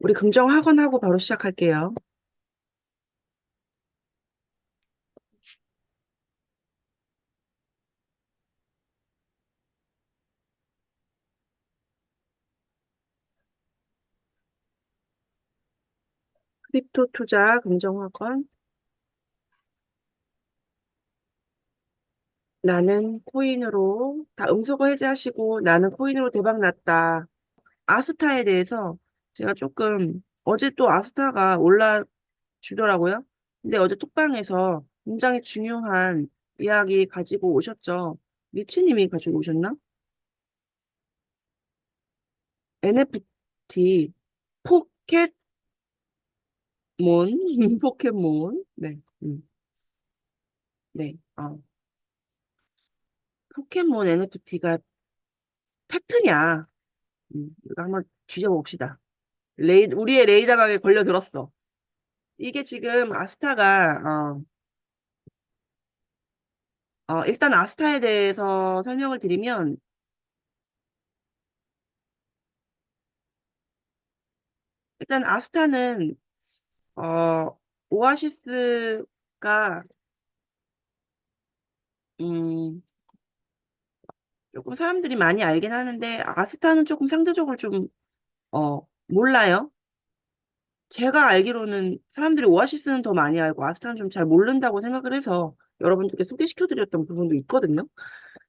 우리 금정 학원하고 바로 시작할게요. 크립토 투자 금정 학원. 나는 코인으로 다 음소거 해제하시고 나는 코인으로 대박 났다. 아스타에 대해서 제가 조금 어제 또 아스타가 올라주더라고요. 근데 어제 톡방에서 굉장히 중요한 이야기 가지고 오셨죠. 리치님이 가지고 오셨나? NFT 포켓몬 포켓몬 네, 음, 네. 어. 포켓몬 NFT가 팩트냐? 음, 이거 한번 뒤져봅시다. 레이, 우리의 레이더박에 걸려들었어. 이게 지금 아스타가, 어, 어, 일단 아스타에 대해서 설명을 드리면, 일단 아스타는, 어, 오아시스가, 음, 조금 사람들이 많이 알긴 하는데, 아스타는 조금 상대적으로 좀, 어, 몰라요. 제가 알기로는 사람들이 오아시스는 더 많이 알고 아스타는 좀 잘 모른다고 생각을 해서 여러분들께 소개시켜 드렸던 부분도 있거든요.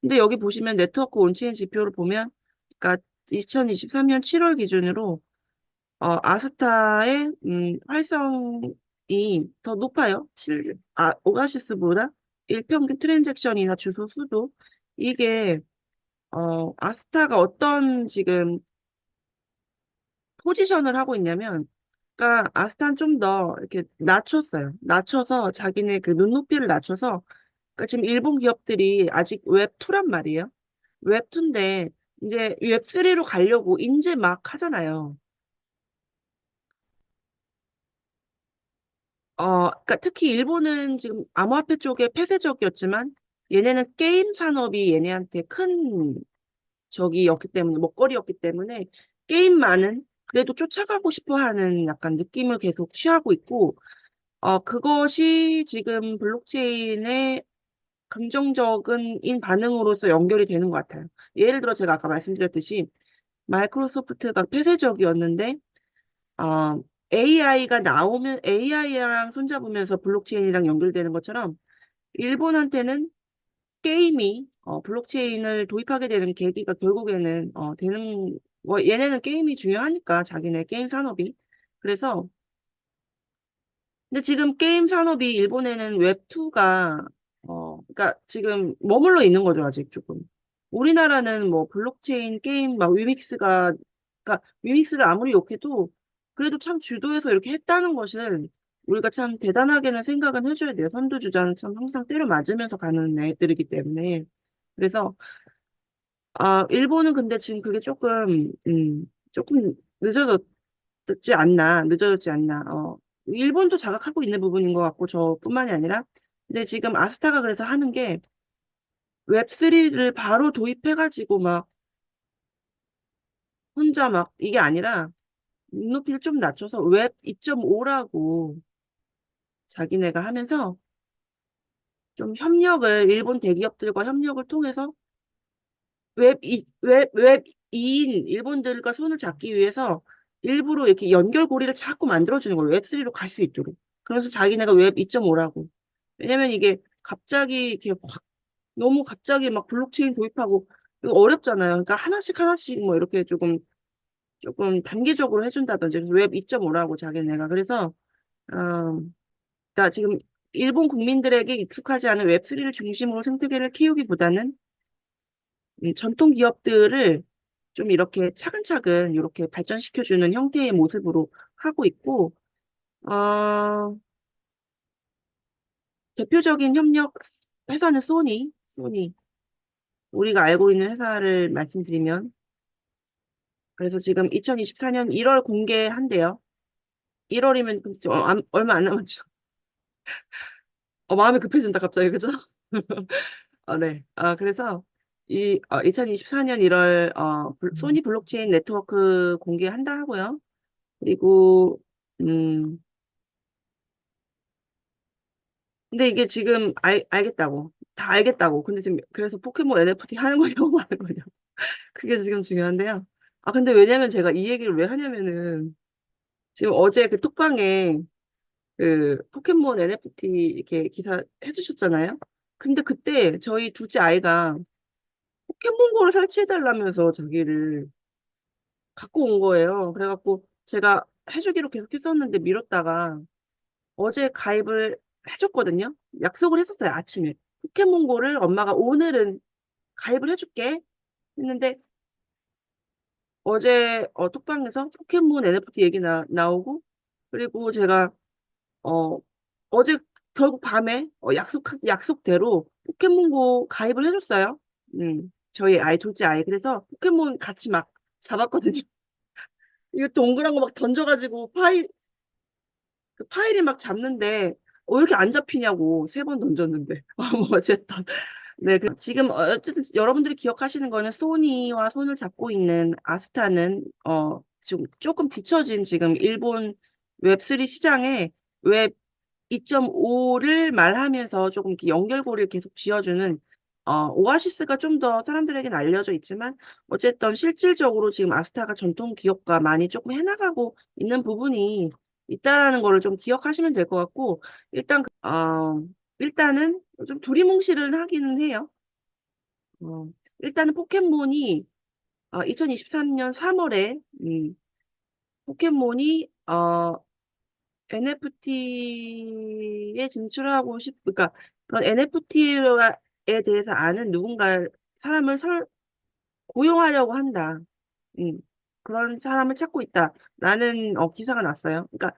근데 여기 보시면 네트워크 온체인 지표를 보면, 그러니까 2023년 7월 기준으로 어, 아스타의 음, 활성이 더 높아요. 실, 아, 오아시스보다 일평균 트랜잭션이나 주소 수도 이게 어, 아스타가 어떤 지금 포지션을 하고 있냐면, 그러니까 아스타는 좀더 이렇게 낮췄어요. 낮춰서 자기네 그 눈높이를 낮춰서 그러니까 지금 일본 기업들이 아직 웹2란 말이에요. 웹2인데 이제 웹3로 가려고 이제 막 하잖아요. 어, 그러니까 특히 일본은 지금 암호화폐 쪽에 폐쇄적이었지만 얘네는 게임 산업이 얘네한테 큰 적이었기 때문에 먹거리였기 때문에 게임만은 그래도 쫓아가고 싶어 하는 약간 느낌을 계속 취하고 있고 어, 그것이 지금 블록체인의 긍정적인 반응으로서 연결이 되는 것 같아요. 예를 들어 제가 아까 말씀드렸듯이 마이크로소프트가 폐쇄적이었는데 어, AI가 나오면 AI랑 손잡으면서 블록체인이랑 연결되는 것처럼 일본한테는 게임이 어, 블록체인을 도입하게 되는 계기가 결국에는 어, 되는 뭐 얘네는 게임이 중요하니까 자기네 게임 산업이 그래서 근데 지금 게임 산업이 일본에는 웹2가 어 그러니까 지금 머물러 있는 거죠 아직 조금 우리나라는 뭐 블록체인 게임 막 위믹스가 그러니까 위믹스를 아무리 욕해도 그래도 참 주도해서 이렇게 했다는 것은 우리가 참 대단하게는 생각은 해줘야 돼요. 선두주자는 참 항상 때려 맞으면서 가는 애들이기 때문에. 그래서, 아, 일본은 근데 지금 그게 조금, 음, 조금 늦어졌지 않나, 늦어졌지 않나. 어, 일본도 자각하고 있는 부분인 것 같고, 저뿐만이 아니라. 근데 지금 아스타가 그래서 하는 게 웹3를 바로 도입해 가지고 막 혼자 막 이게 아니라 눈높이를 좀 낮춰서 웹 2.5 라고 자기네가 하면서 좀 협력을 일본 대기업들과 협력을 통해서 웹, 이, 웹, 웹 2인 일본들과 손을 잡기 위해서 일부러 이렇게 연결고리를 자꾸 만들어주는 거예요. 웹3로 갈 수 있도록. 그래서 자기네가 웹 2.5라고. 왜냐면 이게 갑자기 이렇게 확 너무 갑자기 막 블록체인 도입하고 어렵잖아요. 그러니까 하나씩 하나씩 뭐 이렇게 조금 조금 단계적으로 해준다든지 웹 2.5라고 자기네가 그래서 어, 그러니까 지금 일본 국민들에게 익숙하지 않은 웹3를 중심으로 생태계를 키우기보다는 음, 전통 기업들을 좀 이렇게 차근차근 이렇게 발전시켜주는 형태의 모습으로 하고 있고, 어, 대표적인 협력 회사는 소니, 소니. 우리가 알고 있는 회사를 말씀드리면, 그래서 지금 2024년 1월 공개한대요. 1월이면 얼마 안 남았죠. 어, 마음이 급해진다, 갑자기, 그죠? 어, 네. 아, 그래서 이 어, 2024년 1월 어, 블- 소니 블록체인 네트워크 공개한다 하고요. 그리고, 음, 근데 이게 지금 알, 알겠다고. 다 알겠다고. 근데 지금 그래서 포켓몬 NFT 하는 거냐고 하는 거냐고. 그게 지금 중요한데요. 아, 근데 왜냐면 제가 이 얘기를 왜 하냐면은 지금 어제 그 톡방에 그 포켓몬 NFT 이렇게 기사 해주셨잖아요. 근데 그때 저희 둘째 아이가 포켓몬고를 설치해달라면서 자기를 갖고 온 거예요. 그래갖고 제가 해주기로 계속 했었는데 미뤘다가 어제 가입을 해줬거든요. 약속을 했었어요, 아침에. 포켓몬고를 엄마가 오늘은 가입을 해줄게 했는데 어제 어, 톡방에서 포켓몬 NFT 얘기 나, 나오고 그리고 제가 어, 어제 결국 밤에 어, 약속, 약속대로 포켓몬고 가입을 해줬어요. 음, 저희 아이, 둘째 아이. 그래서 포켓몬 같이 막 잡았거든요. 이거 동그란 거 막 던져가지고 파일, 그 파일이 막 잡는데, 어, 왜 이렇게 안 잡히냐고 세 번 던졌는데. 아, 뭐, 어쨌든. 네, 그, 지금, 어쨌든 여러분들이 기억하시는 거는 소니와 손을 잡고 있는 아스타는, 어, 지금 조금 뒤처진 지금 일본 웹3 시장에 웹 2.5를 말하면서 조금 연결고리를 계속 지어주는 어, 오아시스가 좀 더 사람들에게는 알려져 있지만 어쨌든 실질적으로 지금 아스타가 전통 기업과 많이 조금 해나가고 있는 부분이 있다라는 거를 좀 기억하시면 될 것 같고 일단 그- 어, 일단은 좀 두리뭉실은 하기는 해요. 어, 일단은 포켓몬이 어, 2023년 3월에 음, 포켓몬이 어, NFT에 진출하고 싶, 그러니까 그런 NFT에 대해서 아는 누군가 사람을 설, 고용하려고 한다. 음, 그런 사람을 찾고 있다라는 어, 기사가 났어요. 그러니까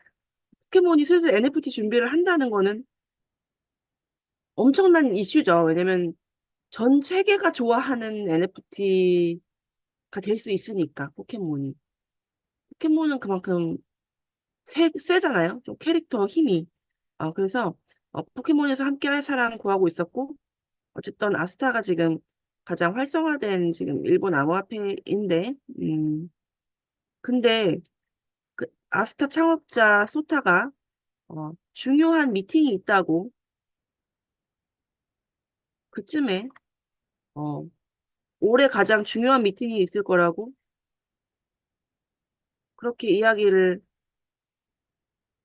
포켓몬이 슬슬 NFT 준비를 한다는 거는 엄청난 이슈죠. 왜냐면 전 세계가 좋아하는 NFT가 될 수 있으니까 포켓몬이. 포켓몬은 그만큼 세, 세잖아요. 좀 캐릭터 힘이. 어, 그래서 어, 포켓몬에서 함께 할 사람 구하고 있었고, 어쨌든 아스타가 지금 가장 활성화된 지금 일본 암호화폐인데, 음, 근데 그 아스타 창업자 소타가 어, 중요한 미팅이 있다고 그쯤에 어, 올해 가장 중요한 미팅이 있을 거라고 그렇게 이야기를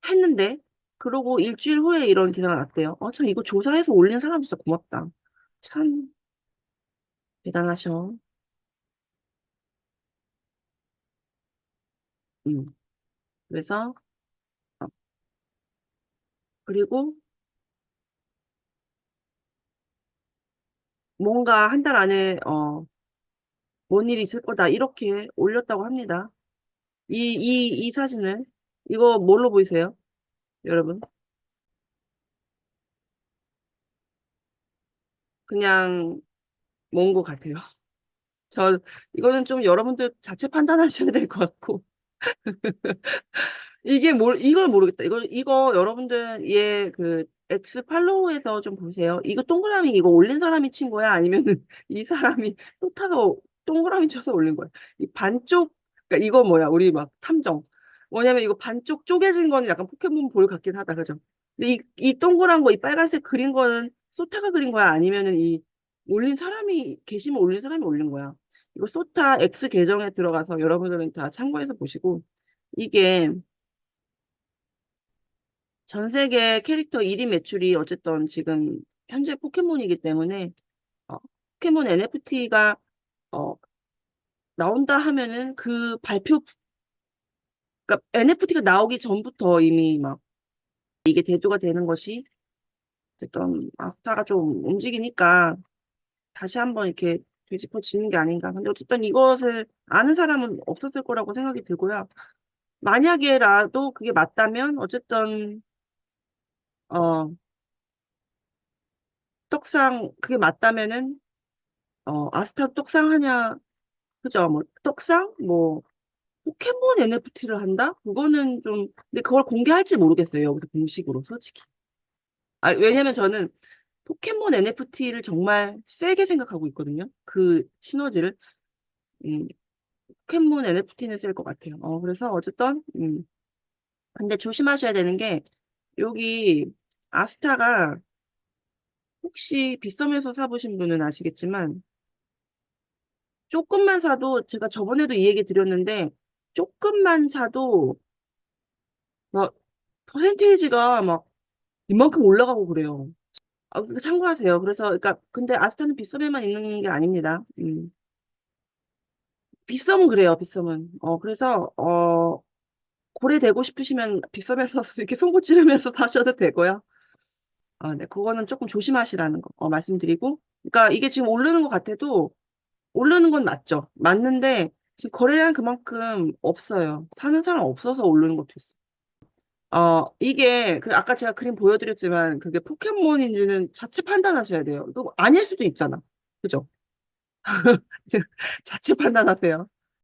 했는데, 그러고 일주일 후에 이런 기사가 났대요. 어, 참 이거 조사해서 올린 사람 진짜 고맙다. 참 대단하셔. 음. 그래서 어, 그리고 뭔가 한 달 안에 어, 뭔 일이 있을 거다 이렇게 올렸다고 합니다. 이, 이, 이 사진을 이거 뭘로 보이세요, 여러분? 그냥 뭔것 같아요. 저 이거는 좀 여러분들 자체 판단하셔야 될 것 같고 이게 뭘 이걸 모르겠다. 이거 이거 여러분들 얘그 X 팔로우에서 좀 보세요. 이거 동그라미 이거 올린 사람이 친 거야? 아니면은 이 사람이 또타가 동그라미 쳐서 올린 거야? 이 반쪽 그러니까 이거 뭐야? 우리 막 탐정. 뭐냐면 이거 반쪽 쪼개진 거는 약간 포켓몬 볼 같긴 하다. 그죠? 근데 이, 이 동그란 거, 이 빨간색 그린 거는 소타가 그린 거야? 아니면은 이 올린 사람이 게시물 올린 사람이 올린 거야? 이거 소타 X 계정에 들어가서 여러분들은 다 참고해서 보시고 이게 전 세계 캐릭터 1위 매출이 어쨌든 지금 현재 포켓몬이기 때문에 어, 포켓몬 NFT가 어, 나온다 하면은 그 발표, 그러니까 NFT가 나오기 전부터 이미 막 이게 대두가 되는 것이 어떤 아스타가 좀 움직이니까 다시 한번 이렇게 되짚어지는 게 아닌가. 근데 어쨌든 이것을 아는 사람은 없었을 거라고 생각이 들고요. 만약에라도 그게 맞다면 어쨌든 어, 떡상 그게 맞다면은 어, 아스타 떡상 하냐 그죠? 뭐 떡상 뭐 포켓몬 NFT를 한다? 그거는 좀 근데 그걸 공개할지 모르겠어요. 여기서 공식으로 솔직히. 아, 왜냐면 저는 포켓몬 NFT를 정말 세게 생각하고 있거든요. 그 시너지를. 음, 포켓몬 NFT는 쓸 것 같아요. 어, 그래서 어쨌든, 음. 근데 조심하셔야 되는 게, 여기 아스타가 혹시 빗썸에서 사보신 분은 아시겠지만, 조금만 사도, 제가 저번에도 이 얘기 드렸는데, 조금만 사도, 막, 퍼센테이지가 막, 이만큼 올라가고 그래요. 아, 참고하세요. 그래서, 그러니까, 근데 아스타는 빗썸에만 있는 게 아닙니다. 음. 빗썸은 그래요, 빗썸은. 어, 그래서, 어, 고래 되고 싶으시면 빗썸에서 이렇게 송곳 찌르면서 사셔도 되고요. 아, 네, 그거는 조금 조심하시라는 거, 어, 말씀드리고. 그러니까 이게 지금 오르는 것 같아도, 오르는 건 맞죠. 맞는데, 지금 거래량 그만큼 없어요. 사는 사람 없어서 오르는 것도 있어요. 어, 이게, 그, 아까 제가 그림 보여드렸지만, 그게 포켓몬인지는 자체 판단하셔야 돼요. 이거 아닐 수도 있잖아. 그죠? 자체 판단하세요.